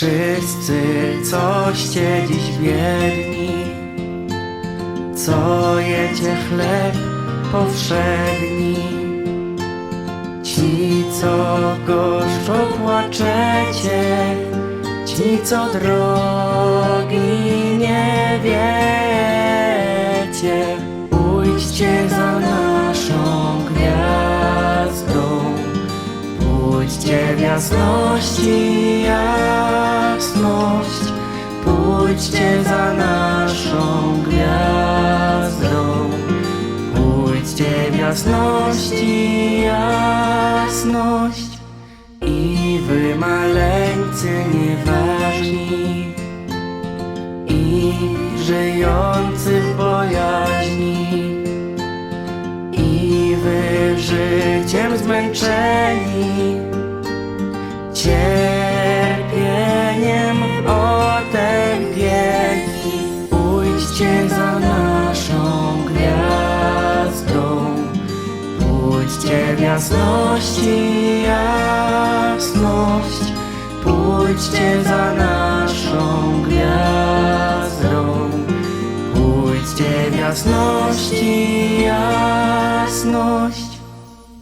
Wszyscy coście dziś biedni, co jecie chleb powszedni. Ci, co gorzko płaczecie, ci, co drogi W jasności, jasność, pójdźcie za naszą gwiazdą. Pójdźcie w jasności, jasność i wy maleńcy nieważni i żyjący w bojaźni i wy życiem zmęczeni cierpieniem otępieni pójdźcie za naszą gwiazdą. Pójdźcie w jasności jasność. Pójdźcie za naszą gwiazdą. Pójdźcie w jasności, jasność.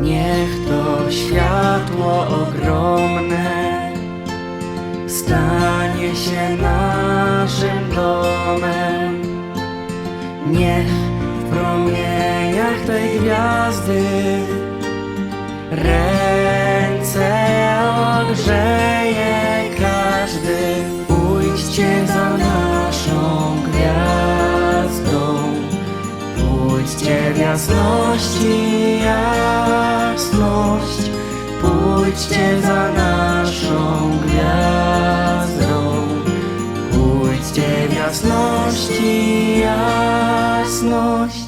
Niech to światło stanie się naszym domem. Niech w promieniach tej gwiazdy ręce ogrzeje każdy. Pójdźcie za naszą gwiazdą. Pójdźcie w jasności, jasność. Pójdźcie za naszą jasności, jasność.